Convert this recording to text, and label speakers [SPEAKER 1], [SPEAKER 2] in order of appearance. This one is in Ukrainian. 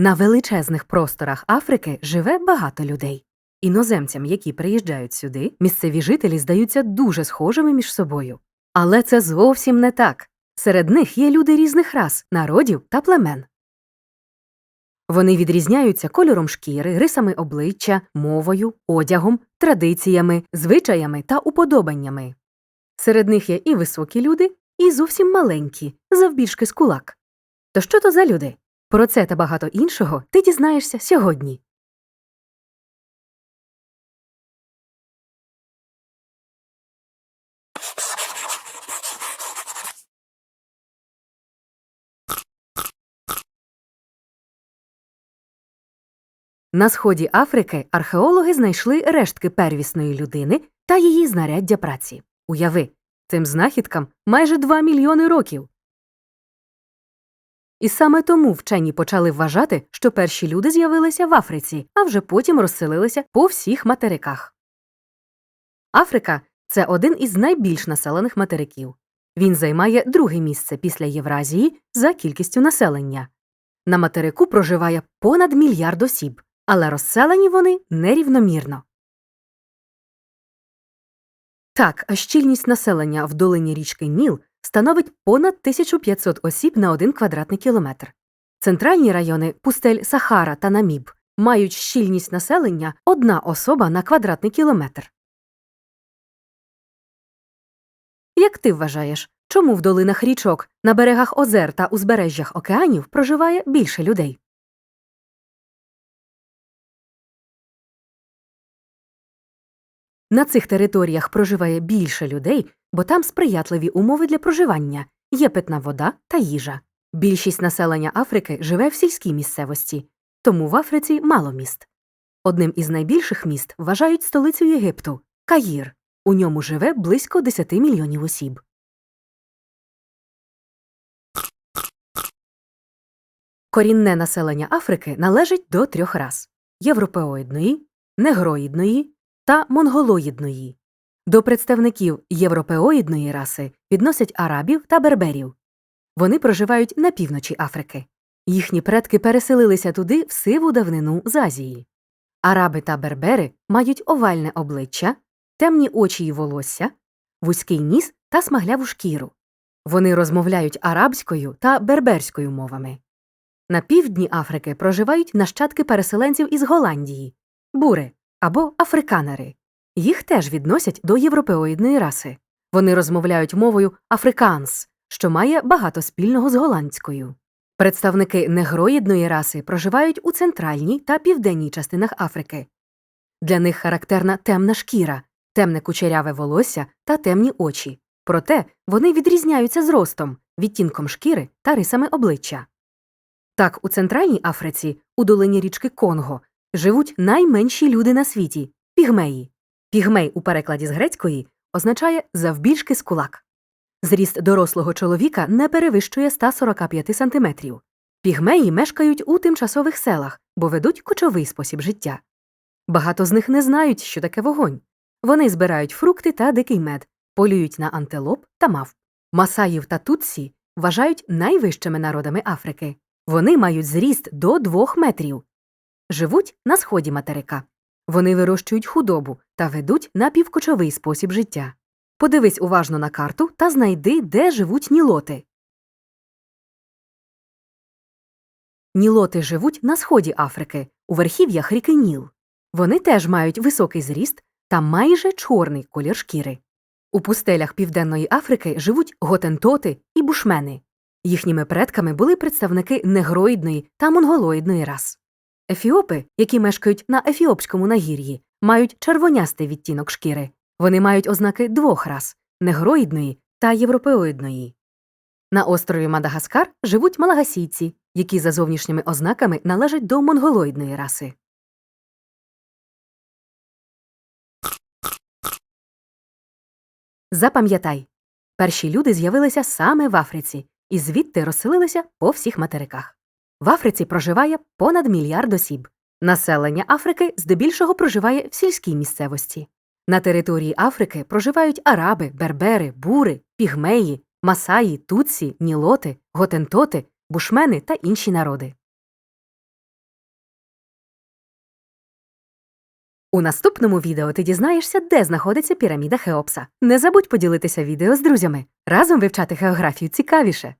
[SPEAKER 1] На величезних просторах Африки живе багато людей. Іноземцям, які приїжджають сюди, місцеві жителі здаються дуже схожими між собою. Але це зовсім не так. Серед них є люди різних рас, народів та племен. Вони відрізняються кольором шкіри, рисами обличчя, мовою, одягом, традиціями, звичаями та уподобаннями. Серед них є і високі люди, і зовсім маленькі, завбільшки з кулак. То що то за люди? Про це та багато іншого ти дізнаєшся сьогодні. На сході Африки археологи знайшли рештки первісної людини та її знаряддя праці. Уяви, цим знахідкам майже 2 мільйони років. І саме тому вчені почали вважати, що перші люди з'явилися в Африці, а вже потім розселилися по всіх материках. Африка це один із найбільш населених материків. Він займає друге місце після Євразії за кількістю населення. На материку проживає понад мільярд осіб, але розселені вони нерівномірно. Так, а щільність населення в долині річки Ніл становить понад 1500 осіб на один квадратний кілометр. Центральні райони пустель Сахара та Наміб мають щільність населення одна особа на квадратний кілометр. Як ти вважаєш, чому в долинах річок, на берегах озер та узбережжях океанів проживає більше людей? На цих територіях проживає більше людей, бо там сприятливі умови для проживання, є питна вода та їжа. Більшість населення Африки живе в сільській місцевості, тому в Африці мало міст. Одним із найбільших міст вважають столицю Єгипту Каїр. У ньому живе близько 10 мільйонів осіб. Корінне населення Африки належить до трьох рас європеоїдної, негроїдної та монголоїдної. До представників європеоїдної раси відносять арабів та берберів. Вони проживають на півночі Африки. Їхні предки переселилися туди в сиву давнину з Азії. Араби та бербери мають овальне обличчя, темні очі й волосся, вузький ніс та смагляву шкіру. Вони розмовляють арабською та берберською мовами. На півдні Африки проживають нащадки переселенців із Голландії бури або африканери. Їх теж відносять до європеоїдної раси. Вони розмовляють мовою африканс, що має багато спільного з голландською. Представники негроїдної раси проживають у центральній та південній частинах Африки. Для них характерна темна шкіра, темне кучеряве волосся та темні очі. Проте вони відрізняються зростом, відтінком шкіри та рисами обличчя. Так, у Центральній Африці, у долині річки Конго, живуть найменші люди на світі пігмеї. Пігмей у перекладі з грецької означає завбільшки з кулак. Зріст дорослого чоловіка не перевищує 145 сантиметрів. Пігмеї мешкають у тимчасових селах, бо ведуть кочовий спосіб життя. Багато з них не знають, що таке вогонь. Вони збирають фрукти та дикий мед, полюють на антилоп та мавп. Масаїв та тутсі вважають найвищими народами Африки. Вони мають зріст до двох метрів. Живуть на сході материка. Вони вирощують худобу та ведуть напівкочовий спосіб життя. Подивись уважно на карту та знайди, де живуть нілоти. Нілоти живуть на сході Африки, у верхів'ях ріки Ніл. Вони теж мають високий зріст та майже чорний колір шкіри. У пустелях Південної Африки живуть готентоти і бушмени. Їхніми предками були представники негроїдної та монголоїдної рас. Ефіопи, які мешкають на ефіопському нагір'ї, мають червонястий відтінок шкіри. Вони мають ознаки двох рас негроїдної та європеоїдної. На острові Мадагаскар живуть малагасійці, які за зовнішніми ознаками належать до монголоїдної раси. Запам'ятай перші люди з'явилися саме в Африці і звідти розселилися по всіх материках. В Африці проживає понад мільярд осіб. Населення Африки здебільшого проживає в сільській місцевості. На території Африки проживають араби, бербери, бури, пігмеї, масаї, туці, нілоти, готентоти, бушмени та інші народи. У наступному відео ти дізнаєшся, де знаходиться піраміда Хеопса. Не забудь поділитися відео з друзями. Разом вивчати географію цікавіше.